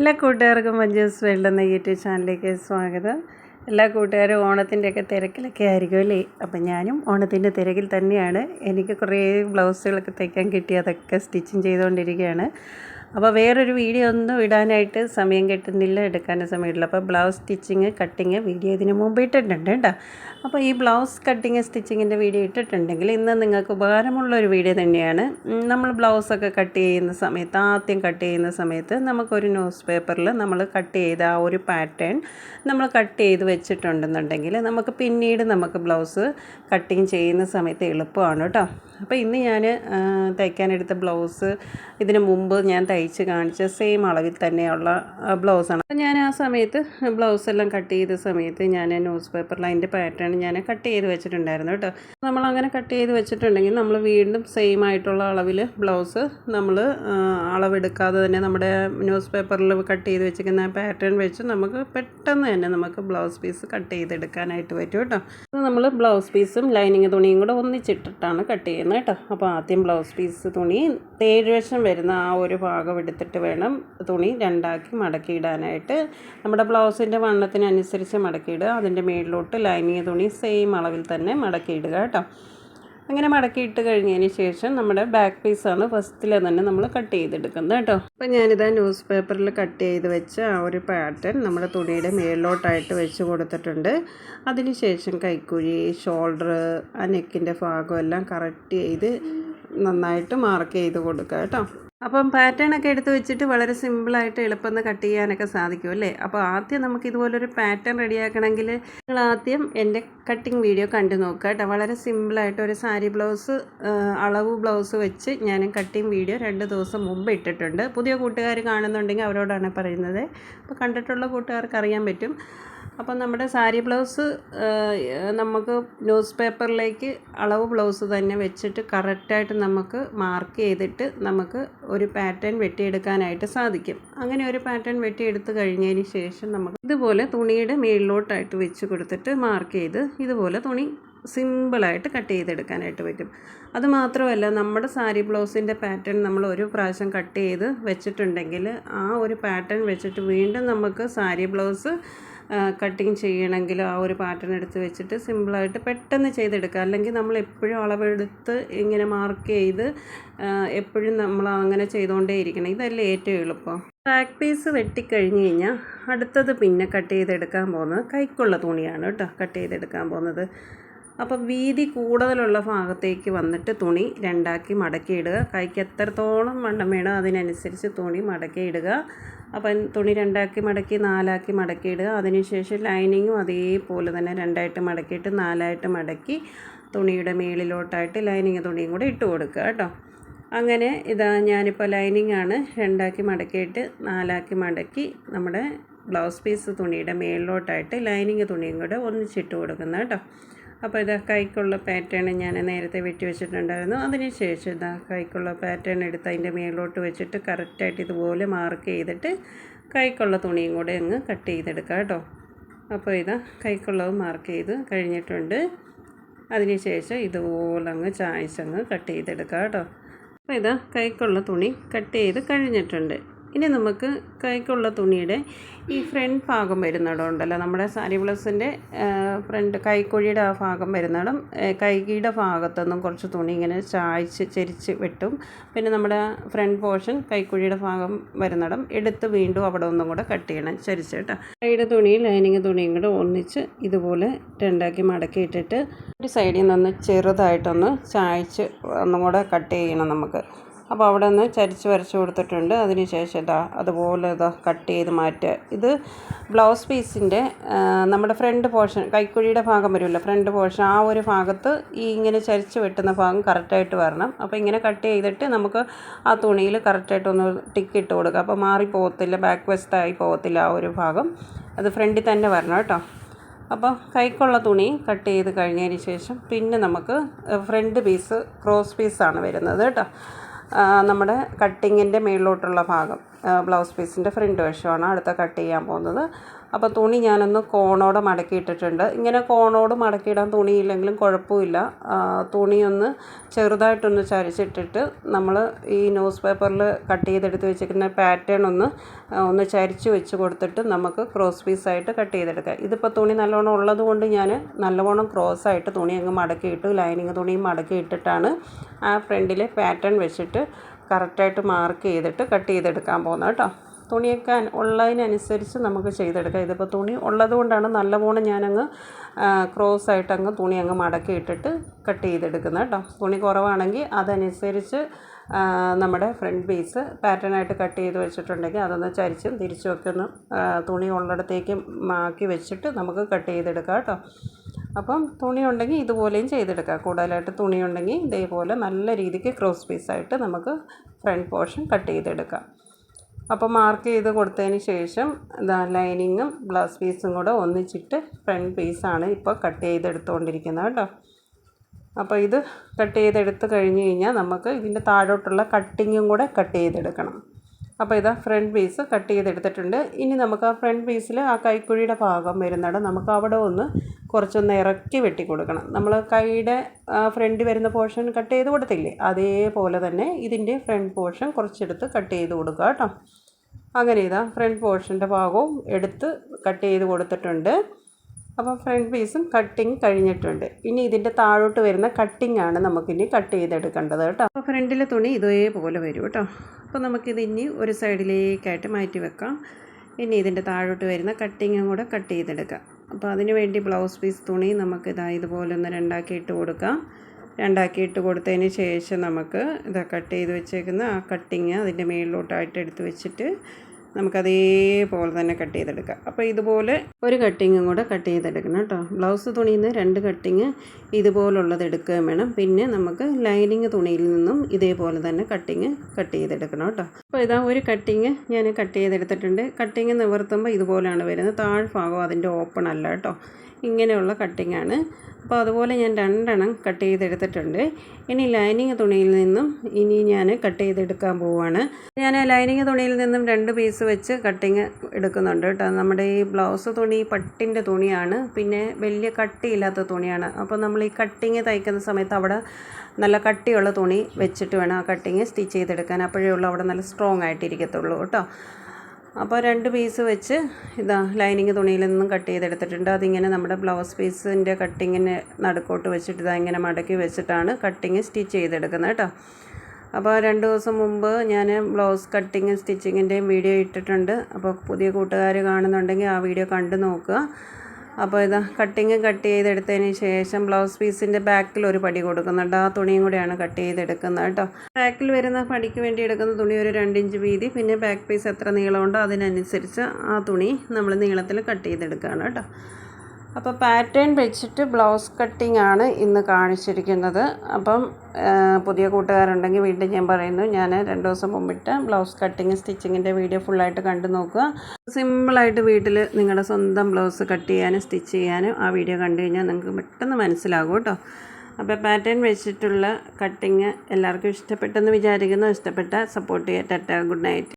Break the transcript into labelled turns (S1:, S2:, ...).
S1: എല്ലാ കൂട്ടുകാർക്കും മഞ്ജൂസ് വേൾഡ് എന്ന യൂട്യൂബ് ചാനലിലേക്ക് സ്വാഗതം. എല്ലാ കൂട്ടുകാരും ഓണത്തിന്റെയൊക്കെ തിരക്കിലൊക്കെ ആയിരിക്കും അല്ലേ? അപ്പം ഞാനും ഓണത്തിന്റെ തിരക്കിൽ തന്നെയാണ്. എനിക്ക് കുറേ ബ്ലൗസുകളൊക്കെ തയ്ക്കാൻ കിട്ടി അതൊക്കെ സ്റ്റിച്ചിങ് ചെയ്തുകൊണ്ടിരിക്കുകയാണ്. അപ്പോൾ വേറൊരു വീഡിയോ ഒന്നും ഇടാനായിട്ട് സമയം കിട്ടുന്നില്ല എടുക്കാനും സമയമില്ല. അപ്പോൾ ബ്ലൗസ് സ്റ്റിച്ചിങ് കട്ടിങ് വീഡിയോ ഇതിന് മുമ്പ് ഇട്ടിട്ടുണ്ട് കേട്ടോ. അപ്പോൾ ഈ ബ്ലൗസ് കട്ടിങ് സ്റ്റിച്ചിങ്ങിന്റെ വീഡിയോ ഇട്ടിട്ടുണ്ടെങ്കിൽ ഇന്ന് നിങ്ങൾക്ക് ഉപകാരമുള്ള ഒരു വീഡിയോ തന്നെയാണ്. നമ്മൾ ബ്ലൗസൊക്കെ കട്ട് ചെയ്യുന്ന സമയത്ത് ആദ്യം കട്ട് ചെയ്യുന്ന സമയത്ത് നമുക്കൊരു ന്യൂസ് പേപ്പറിൽ നമ്മൾ കട്ട് ചെയ്ത ആ ഒരു പാറ്റേൺ നമ്മൾ കട്ട് ചെയ്ത് വെച്ചിട്ടുണ്ടെന്നുണ്ടെങ്കിൽ നമുക്ക് പിന്നീട് നമുക്ക് ബ്ലൗസ് കട്ടിങ് ചെയ്യുന്ന സമയത്ത് എളുപ്പമാണ് കേട്ടോ. അപ്പോൾ ഇന്ന് ഞാൻ തയ്ക്കാനെടുത്ത ബ്ലൗസ് ഇതിന് മുമ്പ് ഞാൻ കാണിച്ച സെയിം അളവിൽ തന്നെയുള്ള ബ്ലൗസാണ് അപ്പോൾ ഞാൻ ആ സമയത്ത് ബ്ലൗസ് എല്ലാം കട്ട് ചെയ്ത സമയത്ത് ഞാൻ ന്യൂസ് പേപ്പറിൽ അതിന്റെ പാറ്റേൺ ഞാൻ കട്ട് ചെയ്ത് വെച്ചിട്ടുണ്ടായിരുന്നു കേട്ടോ. നമ്മൾ അങ്ങനെ കട്ട് ചെയ്ത് വെച്ചിട്ടുണ്ടെങ്കിൽ നമ്മൾ വീണ്ടും സെയിം ആയിട്ടുള്ള അളവിൽ ബ്ലൗസ് നമ്മൾ അളവെടുക്കാതെ തന്നെ നമ്മുടെ ന്യൂസ് പേപ്പറിൽ കട്ട് ചെയ്ത് വെച്ചിരിക്കുന്ന പാറ്റേൺ വെച്ച് നമുക്ക് പെട്ടെന്ന് തന്നെ നമുക്ക് ബ്ലൗസ് പീസ് കട്ട് ചെയ്തെടുക്കാനായിട്ട് പറ്റും കേട്ടോ. നമ്മൾ ബ്ലൗസ് പീസും ലൈനിങ് തുണിയും കൂടെ ഒന്നിച്ചിട്ടിട്ടാണ് കട്ട് ചെയ്യുന്നത് കേട്ടോ. അപ്പോൾ ആദ്യം ബ്ലൗസ് പീസ് തുണി തേഴ്വശം വരുന്ന ആ ഒരു ഭാഗം എടുത്തിട്ട് വേണം തുണി രണ്ടാക്കി മടക്കിയിടാനായിട്ട്. നമ്മുടെ ബ്ലൗസിന്റെ വണ്ണത്തിനനുസരിച്ച് മടക്കിയിടുക. അതിന്റെ മേളിലോട്ട് ലൈനിങ് തുണി സെയിം അളവിൽ തന്നെ മടക്കിയിടുക കേട്ടോ. അങ്ങനെ മടക്കിയിട്ട് കഴിഞ്ഞതിന് ശേഷം നമ്മുടെ ബാക്ക് പീസാണ് ഫസ്റ്റിലെ തന്നെ നമ്മൾ കട്ട് ചെയ്തെടുക്കുന്നത് കേട്ടോ. അപ്പം ഞാനിതാ ന്യൂസ് പേപ്പറിൽ കട്ട് ചെയ്ത് വെച്ച ആ ഒരു പാറ്റേൺ നമ്മുടെ തുണിയുടെ മേളിലോട്ടായിട്ട് വെച്ച് കൊടുത്തിട്ടുണ്ട്. അതിനുശേഷം കൈക്കുഴി ഷോൾഡർ ആ നെക്കിന്റെ ഭാഗം എല്ലാം കറക്റ്റ് ചെയ്ത് നന്നായിട്ട് മാർക്ക് ചെയ്ത് കൊടുക്കുക കേട്ടോ. അപ്പം പാറ്റേൺ ഒക്കെ എടുത്ത് വെച്ചിട്ട് വളരെ സിമ്പിളായിട്ട് എളുപ്പം കട്ട് ചെയ്യാനൊക്കെ സാധിക്കും അല്ലേ? അപ്പോൾ ആദ്യം നമുക്ക് ഇതുപോലൊരു പാറ്റേൺ റെഡിയാക്കണമെങ്കിൽ നിങ്ങൾ ആദ്യം എന്റെ കട്ടിങ് വീഡിയോ കണ്ടു നോക്കുക കേട്ടോ. വളരെ സിമ്പിളായിട്ട് ഒരു സാരി ബ്ലൗസ് അളവ് ബ്ലൗസ് വെച്ച് ഞാൻ കട്ടിങ് വീഡിയോ രണ്ട് ദിവസം മുമ്പ് ഇട്ടിട്ടുണ്ട്. പുതിയ കൂട്ടുകാർ കാണുന്നുണ്ടെങ്കിൽ അവരോടാണ് പറയുന്നത്. അപ്പോൾ കണ്ടിട്ടുള്ള കൂട്ടുകാർക്ക് അറിയാൻ പറ്റും. അപ്പോൾ നമ്മുടെ സാരി ബ്ലൗസ് നമുക്ക് ന്യൂസ് പേപ്പറിലേക്ക് അളവ് ബ്ലൗസ് തന്നെ വെച്ചിട്ട് കറക്റ്റായിട്ട് നമുക്ക് മാർക്ക് ചെയ്തിട്ട് നമുക്ക് ഒരു പാറ്റേൺ വെട്ടിയെടുക്കാനായിട്ട് സാധിക്കും. അങ്ങനെ ഒരു പാറ്റേൺ വെട്ടിയെടുത്ത് കഴിഞ്ഞതിന് ശേഷം നമുക്ക് ഇതുപോലെ തുണിയുടെ മേളിലോട്ടായിട്ട് വെച്ച് കൊടുത്തിട്ട് മാർക്ക് ചെയ്ത് ഇതുപോലെ തുണി സിമ്പിളായിട്ട് കട്ട് ചെയ്തെടുക്കാനായിട്ട് പറ്റും. അതുമാത്രമല്ല നമ്മുടെ സാരി ബ്ലൗസിന്റെ പാറ്റേൺ നമ്മൾ ഒരു പ്രാവശ്യം കട്ട് ചെയ്ത് വെച്ചിട്ടുണ്ടെങ്കിൽ ആ ഒരു പാറ്റേൺ വെച്ചിട്ട് വീണ്ടും നമുക്ക് സാരി ബ്ലൗസ് കട്ടിങ് ചെയ്യണമെങ്കിൽ ആ ഒരു പാറ്റേൺ എടുത്ത് വെച്ചിട്ട് സിമ്പിളായിട്ട് പെട്ടെന്ന് ചെയ്തെടുക്കുക. അല്ലെങ്കിൽ നമ്മൾ എപ്പോഴും അളവെടുത്ത് ഇങ്ങനെ മാർക്ക് ചെയ്ത് എപ്പോഴും നമ്മൾ അങ്ങനെ ചെയ്തുകൊണ്ടേ ഇരിക്കണം. ഇതല്ലേ ഏറ്റവും എളുപ്പം. ബാക്ക് പീസ് വെട്ടിക്കഴിഞ്ഞ് കഴിഞ്ഞാൽ അടുത്തത് പിന്നെ കട്ട് ചെയ്തെടുക്കാൻ പോകുന്നത് കൈക്കുള്ള തുണിയാണ് കേട്ടോ കട്ട് ചെയ്തെടുക്കാൻ പോകുന്നത്. അപ്പം വീതി കൂടുതലുള്ള ഭാഗത്തേക്ക് വന്നിട്ട് തുണി രണ്ടാക്കി മടക്കിയിടുക കൈക്ക് എത്രത്തോളം വണ്ണം വേണോ അതിനനുസരിച്ച് തുണി മടക്കിയിടുക അപ്പം തുണി രണ്ടാക്കി മടക്കി നാലാക്കി മടക്കിയിടുക അതിനുശേഷം ലൈനിങ്ങും അതേപോലെ തന്നെ രണ്ടായിട്ട് മടക്കിയിട്ട് നാലായിട്ട് മടക്കി തുണിയുടെ മേളിലോട്ടായിട്ട് ലൈനിങ് തുണിയും കൂടെ ഇട്ട് കൊടുക്കുക കേട്ടോ. അങ്ങനെ ഇതാ ഞാനിപ്പോൾ ലൈനിങ് ആണ്. രണ്ടാക്കി മടക്കിയിട്ട് നാലാക്കി മടക്കി നമ്മുടെ ബ്ലൗസ് പീസ് തുണിയുടെ മേളിലോട്ടായിട്ട് ലൈനിങ് തുണിയും കൂടെ ഒന്നിച്ചിട്ട് കൊടുക്കുന്നത് കേട്ടോ. അപ്പോൾ ഇതാ കൈക്കുള്ള പാറ്റേൺ ഞാൻ നേരത്തെ വെട്ടി വെച്ചിട്ടുണ്ടായിരുന്നു. അതിന് ശേഷം ഇതാ കൈക്കുള്ള പാറ്റേൺ എടുത്ത് അതിന്റെ മേളിലോട്ട് വെച്ചിട്ട് കറക്റ്റായിട്ട് ഇതുപോലെ മാർക്ക് ചെയ്തിട്ട് കൈക്കുള്ള തുണിയും കൂടെ അങ്ങ് കട്ട് ചെയ്തെടുക്കുക കേട്ടോ. അപ്പോൾ ഇതാ കൈക്കുള്ളത് മാർക്ക് ചെയ്ത് കഴിഞ്ഞിട്ടുണ്ട്. അതിന് ശേഷം ഇതുപോലെ അങ്ങ് ചായച്ചങ്ങ് കട്ട് ചെയ്തെടുക്കുക കേട്ടോ. അപ്പോൾ ഇതാ കൈക്കുള്ള തുണി കട്ട് ചെയ്ത് കഴിഞ്ഞിട്ടുണ്ട്. ഇനി നമുക്ക് കൈക്കുള്ള തുണിയുടെ ഈ ഫ്രണ്ട് ഭാഗം വരുന്നിടം ഉണ്ടല്ലോ നമ്മുടെ സാരി ബ്ലൗസിന്റെ ഫ്രണ്ട് കൈക്കുഴിയുടെ ആ ഭാഗം വരുന്നിടം കൈകിയുടെ ഭാഗത്തുനിന്നും കുറച്ച് തുണി ഇങ്ങനെ ചായ്ച്ച് ചരിച്ച് വെട്ടും. പിന്നെ നമ്മുടെ ഫ്രണ്ട് പോർഷൻ കൈക്കുഴിയുടെ ഭാഗം വരുന്നിടം എടുത്ത് വീണ്ടും അവിടെ ഒന്നും കൂടെ കട്ട് ചെയ്യണം ചരിച്ച് കേട്ടോ. കൈയുടെ തുണിയും ലൈനിങ് തുണിയും കൂടെ ഒന്നിച്ച് ഇതുപോലെ രണ്ടാക്കി മടക്കി ഇട്ടിട്ട് ഒരു സൈഡിൽ നിന്ന് ചെറുതായിട്ടൊന്ന് ചായ്ച്ച് ഒന്നും കൂടെ കട്ട് ചെയ്യണം നമുക്ക്. അപ്പോൾ അവിടെ നിന്ന് ചരിച്ച് വരച്ച് കൊടുത്തിട്ടുണ്ട്. അതിന് ശേഷം ഇതാ അതുപോലെ ഇതാ കട്ട് ചെയ്ത് മാറ്റുക. ഇത് ബ്ലൗസ് പീസിന്റെ നമ്മുടെ ഫ്രണ്ട് പോർഷൻ കൈക്കുഴിയുടെ ഭാഗം വരുമല്ലോ ഫ്രണ്ട് പോർഷൻ ആ ഒരു ഭാഗത്ത് ഈ ഇങ്ങനെ ചരിച്ച് വെട്ടുന്ന ഭാഗം കറക്റ്റായിട്ട് വരണം. അപ്പോൾ ഇങ്ങനെ കട്ട് ചെയ്തിട്ട് നമുക്ക് ആ തുണിയിൽ കറക്റ്റായിട്ടൊന്ന് ടിക്ക് ഇട്ട് കൊടുക്കുക അപ്പോൾ മാറി പോകത്തില്ല ബാക്ക് വെസ്റ്റായി പോകത്തില്ല ആ ഒരു ഭാഗം. അത് ഫ്രണ്ടിൽ തന്നെ വരണം കേട്ടോ. അപ്പോൾ കൈക്കുള്ള തുണി കട്ട് ചെയ്ത് കഴിഞ്ഞതിന് ശേഷം പിന്നെ നമുക്ക് ഫ്രണ്ട് പീസ് ക്രോസ് പീസാണ് വരുന്നത് കേട്ടോ. നമ്മുടെ കട്ടിങ്ങിന്റെ മേളിലോട്ടുള്ള ഭാഗം. ബ്ലൗസ് പീസിന്റെ ഫ്രണ്ട് വശമാണ് അടുത്ത കട്ട് ചെയ്യാൻ പോകുന്നത്. അപ്പോൾ തുണി ഞാനൊന്ന് മടക്കി മടക്കിയിട്ടിട്ടുണ്ട്. ഇങ്ങനെ കോണോട് മടക്കിയിടാൻ തുണിയില്ലെങ്കിലും കുഴപ്പമില്ല. തുണിയൊന്ന് ചെറുതായിട്ടൊന്ന് ചരിച്ചിട്ടിട്ട് നമ്മൾ ഈ ന്യൂസ് പേപ്പറിൽ കട്ട് ചെയ്തെടുത്ത് വെച്ചിരിക്കുന്ന പാറ്റേൺ ഒന്ന് ഒന്ന് ചരിച്ച് വെച്ച് കൊടുത്തിട്ട് നമുക്ക് ക്രോസ് പീസായിട്ട് കട്ട് ചെയ്തെടുക്കാം. ഇതിപ്പോൾ തുണി നല്ലോണം ഉള്ളത് കൊണ്ട് ഞാൻ നല്ലവണ്ണം ക്രോസ് ആയിട്ട് തുണി അങ്ങ് മടക്കിയിട്ട് ലൈനിങ് തുണിയും മടക്കി ഇട്ടിട്ടാണ് ആ ഫ്രണ്ടിലെ പാറ്റേൺ വെച്ചിട്ട് കറക്റ്റായിട്ട് മാർക്ക് ചെയ്തിട്ട് കട്ട് ചെയ്തെടുക്കാൻ പോകുന്നത് കേട്ടോ. തുണിയൊക്കെ ഉള്ളതിനനുസരിച്ച് നമുക്ക് ചെയ്തെടുക്കാം. ഇതിപ്പോൾ തുണി ഉള്ളത് കൊണ്ടാണ് നല്ലപോലെ ഞാനങ്ങ് ക്രോസ് ആയിട്ട് അങ്ങ് തുണി അങ്ങ് മടക്കി ഇട്ടിട്ട് കട്ട് ചെയ്തെടുക്കുന്നത് കേട്ടോ. തുണി കുറവാണെങ്കിൽ അതനുസരിച്ച് നമ്മുടെ ഫ്രണ്ട് പീസ് പാറ്റേണായിട്ട് കട്ട് ചെയ്ത് വെച്ചിട്ടുണ്ടെങ്കിൽ അതൊന്ന് ചരിച്ചും തിരിച്ചും ഒക്കെ ഒന്ന് തുണി ഉള്ളിടത്തേക്ക് മാക്കി വെച്ചിട്ട് നമുക്ക് കട്ട് ചെയ്തെടുക്കാം കേട്ടോ. അപ്പം തുണി ഉണ്ടെങ്കിൽ ഇതുപോലെയും ചെയ്തെടുക്കാം. കൂടുതലായിട്ട് തുണി ഉണ്ടെങ്കിൽ ഇതേപോലെ നല്ല രീതിക്ക് ക്രോസ് പീസായിട്ട് നമുക്ക് ഫ്രണ്ട് പോർഷൻ കട്ട് ചെയ്തെടുക്കാം. അപ്പോൾ മാർക്ക് ചെയ്ത് കൊടുത്തതിന് ശേഷം ഇതാ ലൈനിങ്ങും ബ്ലൗസ് പീസും കൂടെ ഒന്നിച്ചിട്ട് ഫ്രണ്ട് പീസാണ് ഇപ്പോൾ കട്ട് ചെയ്തെടുത്തുകൊണ്ടിരിക്കുന്നത് കേട്ടോ. അപ്പോൾ ഇത് കട്ട് ചെയ്തെടുത്ത് കഴിഞ്ഞ് കഴിഞ്ഞാൽ നമുക്ക് ഇതിന്റെ താഴോട്ടുള്ള കട്ടിങ്ങും കൂടെ കട്ട് ചെയ്തെടുക്കണം. അപ്പോൾ ഇതാ ഫ്രണ്ട് പീസ് കട്ട് ചെയ്തെടുത്തിട്ടുണ്ട്. ഇനി നമുക്ക് ആ ഫ്രണ്ട് പീസിൽ ആ കൈക്കുഴിയുടെ ഭാഗം വരുന്നിടം നമുക്ക് അവിടെ ഒന്ന് കുറച്ചൊന്ന് ഇറക്കി വെട്ടി കൊടുക്കണം. നമ്മൾ കൈയുടെ ഫ്രണ്ട് വരുന്ന പോർഷൻ കട്ട് ചെയ്ത് കൊടുത്തില്ലേ? അതേപോലെ തന്നെ ഇതിന്റെ ഫ്രണ്ട് പോർഷൻ കുറച്ചെടുത്ത് കട്ട് ചെയ്ത് കൊടുക്കുക കേട്ടോ. അങ്ങനെ ഇതാ ഫ്രണ്ട് പോർഷന്റെ ഭാഗവും എടുത്ത് കട്ട് ചെയ്ത് കൊടുത്തിട്ടുണ്ട്. അപ്പോൾ ഫ്രണ്ട് പീസും കട്ടിങ് കഴിഞ്ഞിട്ടുണ്ട്. ഇനി ഇതിന്റെ താഴോട്ട് വരുന്ന കട്ടിംഗ് ആണ് നമുക്കിനി കട്ട് ചെയ്തെടുക്കേണ്ടത് കേട്ടോ. അപ്പോൾ ഫ്രണ്ടിലെ തുണി ഇതേപോലെ വരും കേട്ടോ. അപ്പോൾ നമുക്കിത് ഇനി ഒരു സൈഡിലേക്കായിട്ട് മാറ്റി വെക്കാം. ഇനി ഇതിന്റെ താഴോട്ട് വരുന്ന കട്ടിങ്ങും കൂടെ കട്ട് ചെയ്തെടുക്കാം. അപ്പോൾ അതിന് വേണ്ടി ബ്ലൗസ് പീസ് തുണി നമുക്ക് ഇതാ ഇതുപോലെ ഒന്ന് രണ്ടാക്കി ഇട്ട് കൊടുക്കാം. രണ്ടാക്കി ഇട്ട് കൊടുത്തതിന് ശേഷം നമുക്ക് ഇതാ കട്ട് ചെയ്ത് വെച്ചേക്കുന്ന ആ കട്ടിങ് അതിന്റെ മുകളിലോട്ടായിട്ട് എടുത്ത് വെച്ചിട്ട് നമുക്കതേപോലെ തന്നെ കട്ട് ചെയ്തെടുക്കാം. അപ്പോൾ ഇതുപോലെ ഒരു കട്ടിങ്ങും കൂടെ കട്ട് ചെയ്തെടുക്കണം കേട്ടോ. ബ്ലൗസ് തുണിയിൽ നിന്ന് രണ്ട് കട്ടിങ് ഇതുപോലുള്ളത് എടുക്കുകയും വേണം. പിന്നെ നമുക്ക് ലൈനിങ് തുണിയിൽ നിന്നും ഇതേപോലെ തന്നെ കട്ടിങ് കട്ട് ചെയ്തെടുക്കണം കേട്ടോ. അപ്പോൾ ഇതാ ഒരു കട്ടിങ് ഞാൻ കട്ട് ചെയ്തെടുത്തിട്ടുണ്ട്. കട്ടിങ് നിവർത്തുമ്പോൾ ഇതുപോലെയാണ് വരുന്നത്. താഴ്ഭാഗം അതിന്റെ ഓപ്പൺ അല്ല കേട്ടോ. ഇങ്ങനെയുള്ള കട്ടിങ്ങാണ് അപ്പോൾ അതുപോലെ ഞാൻ രണ്ടെണ്ണം കട്ട് ചെയ്തെടുത്തിട്ടുണ്ട്. ഇനി ലൈനിങ് തുണിയിൽ നിന്നും ഇനി ഞാൻ കട്ട് ചെയ്തെടുക്കാൻ പോവുകയാണ് ഞാൻ ലൈനിങ് തുണിയിൽ നിന്നും രണ്ട് പീസ് വെച്ച് കട്ടിങ് എടുക്കുന്നുണ്ട് കേട്ടോ. നമ്മുടെ ഈ ബ്ലൗസ് തുണി പട്ടിന്റെ തുണിയാണ്. പിന്നെ വലിയ കട്ടിയില്ലാത്ത തുണിയാണ്. അപ്പോൾ നമ്മൾ ഈ കട്ടിങ് തയ്ക്കുന്ന സമയത്ത് അവിടെ നല്ല കട്ടിയുള്ള തുണി വെച്ചിട്ട് വേണം ആ കട്ടിങ് സ്റ്റിച്ച് ചെയ്തെടുക്കാൻ. അപ്പോഴേ ഉള്ളൂ അവിടെ നല്ല സ്ട്രോങ് ആയിട്ടിരിക്കത്തുള്ളൂ കേട്ടോ. അപ്പോൾ രണ്ട് പീസ് വെച്ച് ഇതാ ലൈനിങ് തുണിയിൽ നിന്നും കട്ട് ചെയ്തെടുത്തിട്ടുണ്ട്. അതിങ്ങനെ നമ്മുടെ ബ്ലൗസ് പീസിന്റെ കട്ടിങ്ങിന് നടുക്കോട്ട് വെച്ചിട്ട് ഇതാ ഇങ്ങനെ മടക്കി വെച്ചിട്ടാണ് കട്ടിങ് സ്റ്റിച്ച് ചെയ്തെടുക്കുന്നത് കേട്ടോ. അപ്പോൾ രണ്ട് ദിവസം മുമ്പ് ഞാൻ ബ്ലൗസ് കട്ടിങ്ങും സ്റ്റിച്ചിങ്ങിന്റെയും വീഡിയോ ഇട്ടിട്ടുണ്ട്. അപ്പോൾ പുതിയ കൂട്ടുകാർ കാണുന്നുണ്ടെങ്കിൽ ആ വീഡിയോ കണ്ടു നോക്കുക. അപ്പോൾ ഇതാ കട്ടിങ് കട്ട് ചെയ്തെടുത്തതിന് ശേഷം ബ്ലൗസ് പീസിന്റെ ബാക്കിൽ ഒരു പടി കൊടുക്കുന്നുണ്ട് ആ തുണിയും കൂടെയാണ് കട്ട് ചെയ്തെടുക്കുന്നത് കേട്ടോ. ബാക്കിൽ വരുന്ന പടിക്ക് വേണ്ടി എടുക്കുന്ന തുണി ഒരു രണ്ടിഞ്ച് വീതി. പിന്നെ ബാക്ക് പീസ് എത്ര നീളമുണ്ടോ അതിനനുസരിച്ച് ആ തുണി നമ്മൾ നീളത്തിൽ കട്ട് ചെയ്തെടുക്കുകയാണ് കേട്ടോ. അപ്പോൾ പാറ്റേൺ വെച്ചിട്ട് ബ്ലൗസ് കട്ടിംഗ് ആണ് ഇന്ന് കാണിച്ചിരിക്കുന്നത്. അപ്പം പുതിയ കൂട്ടുകാരുണ്ടെങ്കിൽ വീണ്ടും ഞാൻ പറയുന്നു ഞാൻ രണ്ട് ദിവസം മുമ്പിട്ട് ബ്ലൗസ് കട്ടിങ് സ്റ്റിച്ചിങ്ങിന്റെ വീഡിയോ ഫുള്ളായിട്ട് കണ്ടു നോക്കുക. സിമ്പിളായിട്ട് വീട്ടിൽ നിങ്ങളുടെ സ്വന്തം ബ്ലൗസ് കട്ട് ചെയ്യാനും സ്റ്റിച്ച് ചെയ്യാനും ആ വീഡിയോ കണ്ടു കഴിഞ്ഞാൽ നിങ്ങൾക്ക് പെട്ടെന്ന് മനസ്സിലാകും കേട്ടോ. അപ്പോൾ പാറ്റേൺ വെച്ചിട്ടുള്ള കട്ടിങ് എല്ലാവർക്കും ഇഷ്ടപ്പെട്ടെന്ന് വിചാരിക്കുന്നു. ഇഷ്ടപ്പെട്ട സപ്പോർട്ട് ചെയ്യാൻ ടാറ്റ ഗുഡ് നൈറ്റ്.